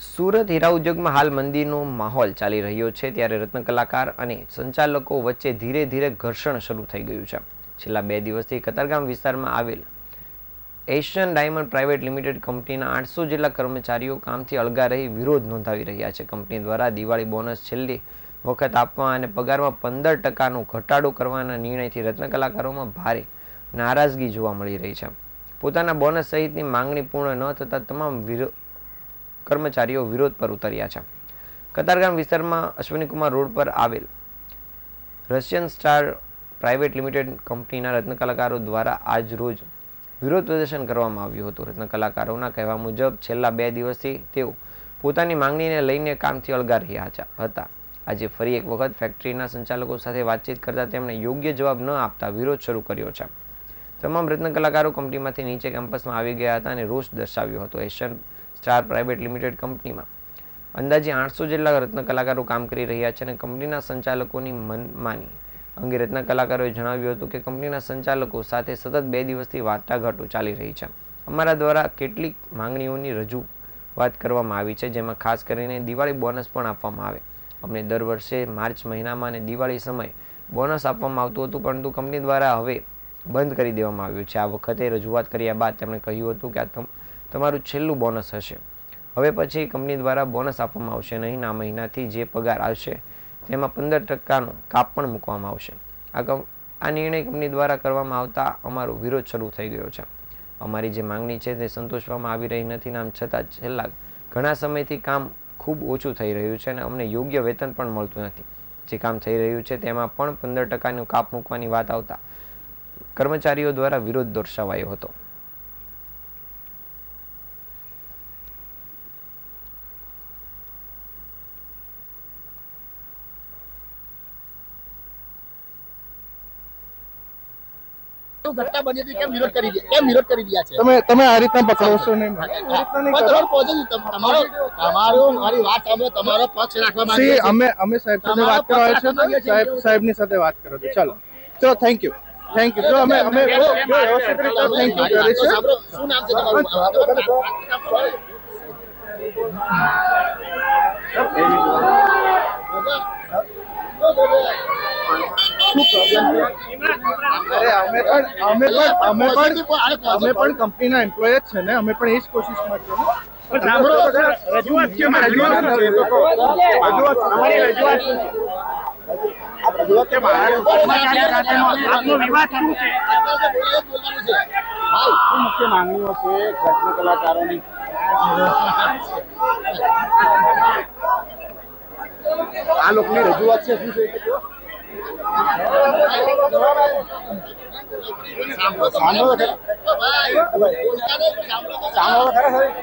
સુરત હીરા ઉદ્યોગમાં હાલ મંદીનો માહોલ ચાલી રહ્યો છે. ત્યારે રત્ન કલાકાર અને સંચાલકો વચ્ચે ધીરે ધીરે ઘર્ષણ શરૂ થઈ ગયું છે. છેલ્લા બે દિવસથી કતારગામ વિસ્તારમાં આવેલ એશિયન ડાયમંડ પ્રાઇવેટ લિમિટેડ કંપનીના આઠસો જેટલા કર્મચારીઓ કામથી અળગા રહી વિરોધ નોંધાવી રહ્યા છે. કંપની દ્વારા દિવાળી બોનસ છેલ્લી વખત આપવા અને પગારમાં પંદર ટકાનો ઘટાડો કરવાના નિર્ણયથી રત્ન કલાકારોમાં ભારે નારાજગી જોવા મળી રહી છે. પોતાના બોનસ સહિતની માંગણી પૂર્ણ ન થતાં તમામ વિરો કર્મચારીઓ વિરોધ પર ઉતર્યા છે. કતારગામ વિસ્તારમાં અશ્વિનીકુમાર રોડ પર આવેલ રશિયન સ્ટાર પ્રાઇવેટ લિમિટેડ કંપનીના રત્ન કલાકારો દ્વારા આજ રોજ વિરોધ પ્રદર્શન કરવામાં આવ્યું હતું. રત્ન કલાકારોના કહેવા મુજબ, છેલ્લા બે દિવસથી તેઓ પોતાની માંગણીને લઈને કામથી અળગા રહ્યા હતા. આજે ફરી એક વખત ફેક્ટરીના સંચાલકો સાથે વાતચીત કરતા તેમણે યોગ્ય જવાબ ન આપતા વિરોધ શરૂ કર્યો છે. તમામ રત્ન કલાકારો કંપનીમાંથી નીચે કેમ્પસમાં આવી ગયા હતા અને રોષ દર્શાવ્યો હતો. એશિયન સ્ટાર પ્રાઇવેટ લિમિટેડ કંપનીમાં. અંદાજે આઠસો જેટલા રત્ન કલાકારો કામ કરી રહ્યા છે અને કંપનીના સંચાલકોની મનમાની. અંગે રત્ન કલાકારોએ જણાવ્યું હતું કે કંપનીના સંચાલકો સાથે સતત બે દિવસથી વાટાઘાટો ચાલી રહી છે. અમારા દ્વારા કેટલીક માંગણીઓની રજૂઆત કરવામાં આવી છે, જેમાં ખાસ કરીને દિવાળી બોનસ પણ આપવામાં આવે. અમને દર વર્ષે માર્ચ મહિનામાં અને દિવાળી સમયે બોનસ આપવામાં આવતું હતું, પરંતુ કંપની દ્વારા હવે બંધ કરી દેવામાં આવ્યું છે. આ વખતે રજૂઆત કર્યા બાદ તેમણે કહ્યું હતું કે આ તમારું છેલ્લું બોનસ હશે. હવે પછી કંપની દ્વારા બોનસ આપવામાં આવશે નહીં આ મહિનાથી જે પગાર આવશે તેમાં પંદર ટકાનો કાપ પણ મૂકવામાં આવશે. આ આ નિર્ણય કંપની દ્વારા કરવામાં આવતા અમારો વિરોધ શરૂ થઈ ગયો છે. અમારી જે માંગણી છે તે સંતોષવામાં આવી રહી નથી આમ છતાં છેલ્લા ઘણા સમયથી કામ ખૂબ ઓછું થઈ રહ્યું છે અને અમને યોગ્ય વેતન પણ મળતું નથી. જે કામ થઈ રહ્યું છે તેમાં પણ પંદર ટકાનું કાપ મૂકવાની વાત આવતા કર્મચારીઓ દ્વારા વિરોધ દર્શાવાયો હતો. ઘટના બની હતી કેમ વિરોધ કરી દે- કેમ વિરોધ કરી રહ્યા છે? તમે તમે આ રીતના પકડો નહીં. તમારું તમારો મારી વાત સાંભળો તમારો પક્ષ રાખવા અમે અમે સાહેબ સાથે વાત કરવા આવ્યા છે. સાહેબ સાહેબની સાથે વાત કરો છો. ચાલો. ચલો થેન્ક યુ થેન્ક યુ જો અમે અમે વ્યવસ્થિત રીતે થેન્ક યુ કરીએ છીએ શું નામ છે તમારું? શું અમે પણ અમે પણ અમે પણ અમે પણ કંપનીના એમ્પ્લોય જ છે ને અમે પણ એ જ કોશિશમાં છીએ મુખ્ય માંગણીઓ છે રત્ન કલાકારોની? આ લોકોની રજૂઆત છે શું છે. સાંભળો ખરા. સાંભળો ખરા સાહેબ.